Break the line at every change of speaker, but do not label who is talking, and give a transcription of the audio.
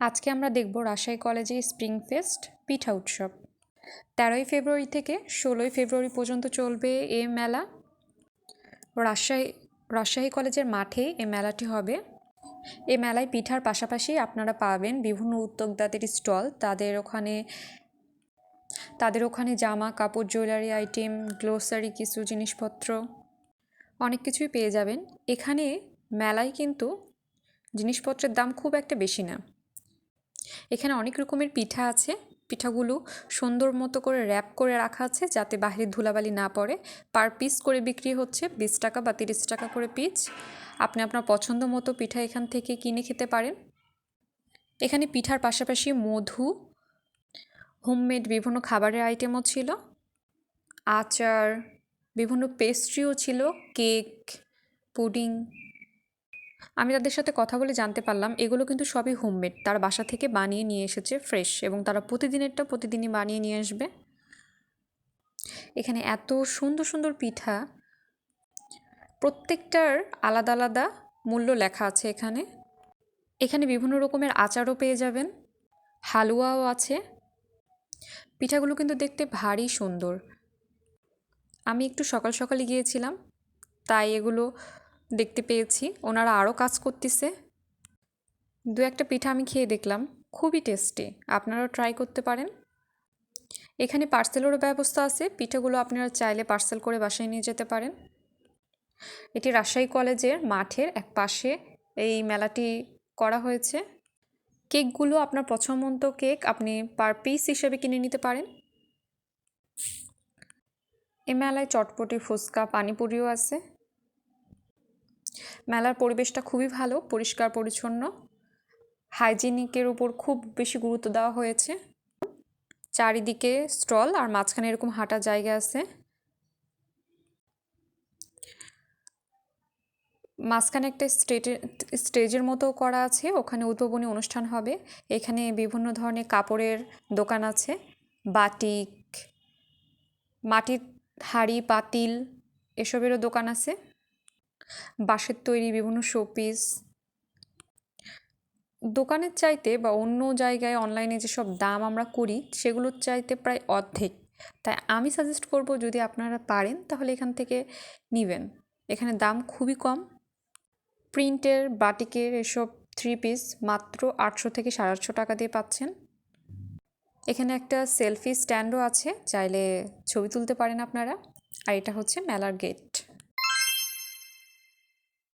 আজকে আমরা দেখব রাজশাহী কলেজে স্প্রিং ফেস্ট পিঠা উৎসব। তেরোই ফেব্রুয়ারি থেকে ষোলোই ফেব্রুয়ারি পর্যন্ত চলবে এ মেলা। রাজশাহী রাজশাহী কলেজের মাঠে এ মেলাটি হবে। এ মেলায় পিঠার পাশাপাশি আপনারা পাবেন বিভিন্ন উদ্যোক্তাদের স্টল, তাদের ওখানে তাদের ওখানে জামা, কাপড়, জুয়েলারি আইটেম, গ্লোসারি, কিছু জিনিসপত্র, অনেক কিছুই পেয়ে যাবেন। এখানে মেলায় কিন্তু জিনিসপত্রের দাম খুব একটা বেশি না। এখানে অনেক রকমের পিঠা আছে। পিঠাগুলো সুন্দর মতো করে র্যাপ করে রাখা আছে যাতে বাহিরে ধুলাবালি না পড়ে। পার পিস করে বিক্রি হচ্ছে বিশ টাকা বা তিরিশ টাকা করে পিস আপনি আপনার পছন্দ মতো পিঠা এখান থেকে কিনে খেতে পারেন। এখানে পিঠার পাশাপাশি মধু হোমমেড বিভিন্ন খাবারের আইটেমও ছিল। আচার, বিভিন্ন পেস্ট্রিও ছিল। কেক পুডিং আমি তাদের সাথে কথা বলে জানতে পারলাম, এগুলো কিন্তু সবই হোমমেড। তারা বাসা থেকে বানিয়ে নিয়ে এসেছে ফ্রেশ এবং তারা প্রতিদিনেরটা প্রতিদিনই বানিয়ে নিয়ে আসবে। এখানে এত সুন্দর সুন্দর পিঠা। প্রত্যেকটার আলাদা আলাদা মূল্য লেখা আছে এখানে। এখানে বিভিন্ন রকমের আচারও পেয়ে যাবেন। হালুয়াও আছে। পিঠাগুলো কিন্তু দেখতে ভারী সুন্দর। আমি একটু সকাল সকালে গিয়েছিলাম, তাই এগুলো দেখতে পেয়েছি। ওনারা আরও কাজ করতেছে। দু একটা পিঠা আমি খেয়ে দেখলাম। খুবই টেস্টি। আপনারাও ট্রাই করতে পারেন। এখানে পার্সেলেরও ব্যবস্থা আছে। পিঠাগুলো আপনারা চাইলে পার্সেল করে বাসায় নিয়ে যেতে পারেন। এটি রাজশাহী কলেজের মাঠের এক পাশে এই মেলাটি করা হয়েছে। কেকগুলো আপনার পছন্দ কেক আপনি পার পিস হিসেবে কিনে নিতে পারেন। এই মেলায় চটপটি ফুচকা, পানিপুরিও আছে। মেলার পরিবেশটা খুবই ভালো, পরিষ্কার, পরিচ্ছন্ন। হাইজিনিকের উপর খুব বেশি গুরুত্ব দেওয়া হয়েছে। চারিদিকে স্টল আর মাঝখানে এরকম হাঁটা জায়গা আছে। মাঝখানে একটা স্টেজের স্টেজের মতো করা আছে, ওখানে উদ্বোধনী অনুষ্ঠান হবে। এখানে বিভিন্ন ধরনের কাপড়ের দোকান আছে। বাটিক, মাটির হাড়ি, পাতিল, এসবেরও দোকান আছে। বাঁশের তৈরি বিভিন্ন শোপিস দোকানের চাইতে বা অন্য জায়গায় অনলাইনে যেসব দাম আমরা করি, সেগুলোর চাইতে প্রায় অর্ধেক। তাই আমি সাজেস্ট করব যদি আপনারা পারেন, তাহলে এখান থেকে নেবেন। এখানে দাম খুবই কম। প্রিন্টের বাটিকের এসব থ্রি পিস মাত্র আটশো থেকে সাড়ে আটশো টাকা দিয়ে পাচ্ছেন। এখানে একটা সেলফি স্ট্যান্ডও আছে, চাইলে ছবি তুলতে পারেন আপনারা। আর এটা হচ্ছে মেলার গেট